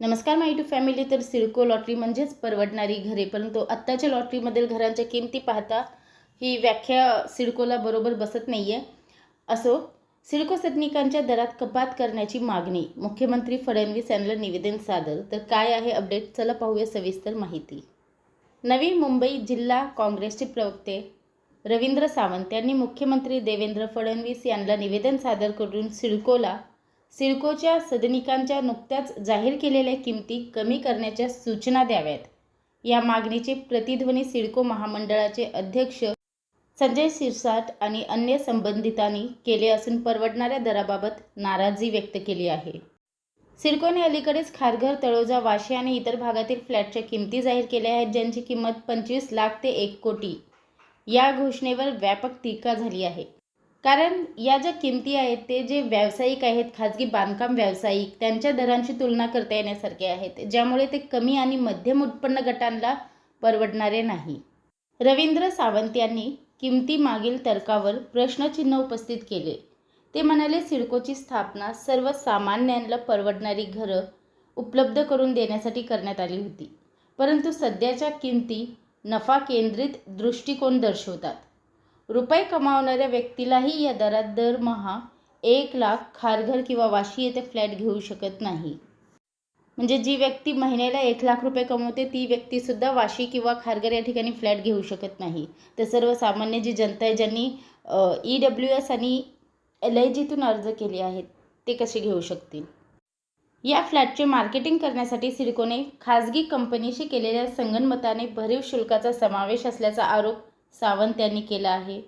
नमस्कार माय to family तर CIDCO lottery म्हणजेच परवडणारी घरे. परंतु आत्ताच्या लॉटरीमधील घरांच्या किमती पाहता ही व्याख्या सिडकोला बरोबर बसत नाही आहे असो सिडको सदनिकांच्या दरात कपात करण्याची मागणी मुख्यमंत्री फडणवीस यांना निवेदन सादर. तर काय आहे अपडेट चला पाहूया सविस्तर माहिती. नवी मुंबई जिल्हा काँग्रेसचे प्रवक्ते रवींद्र सावंत यांनी मुख्यमंत्री देवेंद्र फडणवीस यांना निवेदन सादर करून सिडकोला सिडकोच्या सदनिकांच्या नुकत्याच जाहीर केलेल्या किमती कमी करण्याच्या सूचना द्याव्यात. या मागणीचे प्रतिध्वनी सिडको महामंडळाचे अध्यक्ष संजय शिरसाट आणि अन्य संबंधितांनी केले असून परवडणाऱ्या दराबाबत नाराजी व्यक्त केली आहे. सिडकोने अलीकडेच खारघर तळोजा वाशी आणि इतर भागातील फ्लॅटच्या किमती जाहीर केल्या आहेत ज्यांची किंमत पंचवीस लाख ते एक कोटी या घोषणेवर व्यापक टीका झाली आहे. कारण या ज्या किमती आहेत ते जे व्यावसायिक आहेत खाजगी बांधकाम व्यावसायिक त्यांच्या दरांची तुलना करता येण्यासारखे आहेत ज्यामुळे ते कमी आणि मध्यम उत्पन्न गटांना परवडणारे नाही. रवींद्र सावंत यांनी किमती मागील तर्कावर प्रश्नचिन्ह उपस्थित केले. ते म्हणाले सिडकोची स्थापना सर्वसामान्यांना परवडणारी घरं उपलब्ध करून देण्यासाठी करण्यात आली होती. परंतु सध्याच्या किमती नफा केंद्रित दृष्टिकोन दर्शवतात. रुपये कमावणाऱ्या व्यक्तीलाही या दरात दरमहा एक लाख खारघर किंवा वाशी येथे फ्लॅट घेऊ शकत नाही. म्हणजे जी व्यक्ती महिन्याला एक लाख रुपये कमवते ती व्यक्तीसुद्धा वाशी किंवा खारघर या ठिकाणी फ्लॅट घेऊ शकत नाही. तर सर्वसामान्य जी जनता आहे ज्यांनी ई डब्ल्यू एस आणि एल आय जीतून अर्ज केले आहेत ते कसे घेऊ शकतील? या फ्लॅटचे मार्केटिंग करण्यासाठी सिडकोने खाजगी कंपनीशी केलेल्या संगनमताने भरीव शुल्काचा समावेश असल्याचा आरोप सावंत यांनी केला आहे.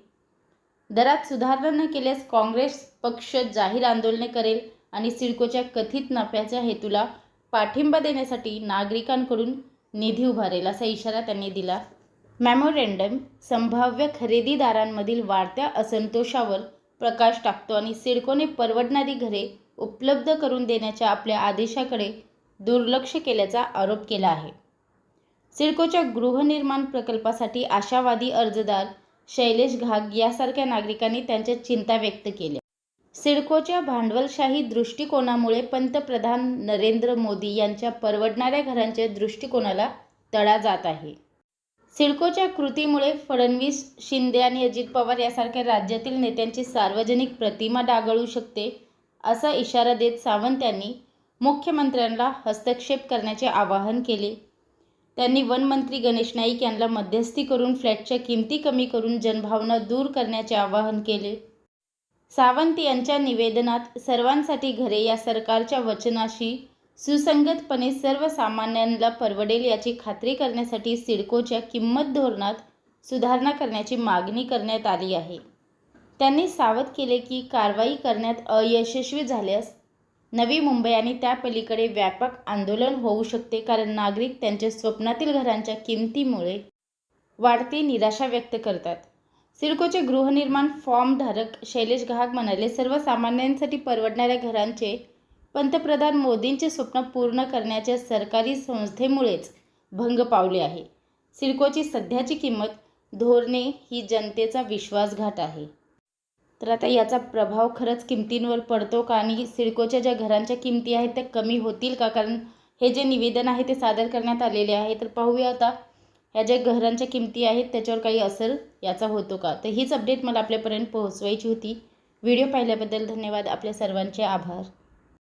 दरात सुधारणा न केल्यास काँग्रेस पक्ष जाहीर आंदोलने करेल आणि सिडकोच्या कथित नफ्याच्या हेतूला पाठिंबा देण्यासाठी नागरिकांकडून निधी उभारेल असा इशारा त्यांनी दिला. मॅमोरेंडम संभाव्य खरेदीदारांमधील वाढत्या असंतोषावर प्रकाश टाकतो आणि सिडकोने परवडणारी घरे उपलब्ध करून देण्याच्या आपल्या आदेशाकडे दुर्लक्ष केल्याचा आरोप केला आहे. सिडकोच्या गृहनिर्माण प्रकल्पासाठी आशावादी अर्जदार शैलेश घाग यासारख्या नागरिकांनी त्यांच्या चिंता व्यक्त केल्या. सिडकोच्या भांडवलशाही दृष्टिकोनामुळे पंतप्रधान नरेंद्र मोदी यांच्या परवडणाऱ्या घरांच्या दृष्टिकोनाला तडा जात आहे. सिडकोच्या कृतीमुळे फडणवीस शिंदे आणि अजित पवार यासारख्या राज्यातील नेत्यांची सार्वजनिक प्रतिमा डागळू शकते असा इशारा देत सावंत यांनी मुख्यमंत्र्यांना हस्तक्षेप करण्याचे आवाहन केले. त्यांनी वनमंत्री गणेश नाईक यांना मध्यस्थी करून फ्लॅटच्या किमती कमी करून जनभावना दूर करण्याचे आवाहन केले. सावंत यांच्या निवेदनात सर्वांसाठी घरे या सरकारच्या वचनाशी सुसंगतपणे सर्वसामान्यांना परवडेल याची खात्री करण्यासाठी सिडकोच्या किंमत धोरणात सुधारणा करण्याची मागणी करण्यात आली आहे. त्यांनी सावध केले की कारवाई करण्यात अयशस्वी झाल्यास नवी मुंबई आणि त्या पलीकडे व्यापक आंदोलन होऊ शकते कारण नागरिक त्यांच्या स्वप्नातील घरांच्या किमतीमुळे वाढती निराशा व्यक्त करतात. सिडकोचे गृहनिर्माण फॉर्मधारक शैलेश घाग म्हणाले सर्वसामान्यांसाठी परवडणाऱ्या घरांचे पंतप्रधान मोदींचे स्वप्न पूर्ण करण्याच्या सरकारी संस्थेमुळेच भंग पावले आहे. सिडकोची सध्याची किंमत धोरणे ही जनतेचा विश्वासघात आहे. तर आता याचा प्रभाव खरंच किमतींवर पडतो का? आणि सिडकोच्या ज्या घरांच्या किमती आहेत त्या कमी होतील का? कारण हे जे निवेदन आहे ते सादर करण्यात आलेले आहे. तर पाहूया आता ह्या ज्या घरांच्या किमती आहेत त्याच्यावर काही असर याचा होतो का? तर हीच अपडेट मला आपल्यापर्यंत पोहोचवायची होती. व्हिडिओ पाहिल्याबद्दल धन्यवाद. आपल्या सर्वांचे आभार.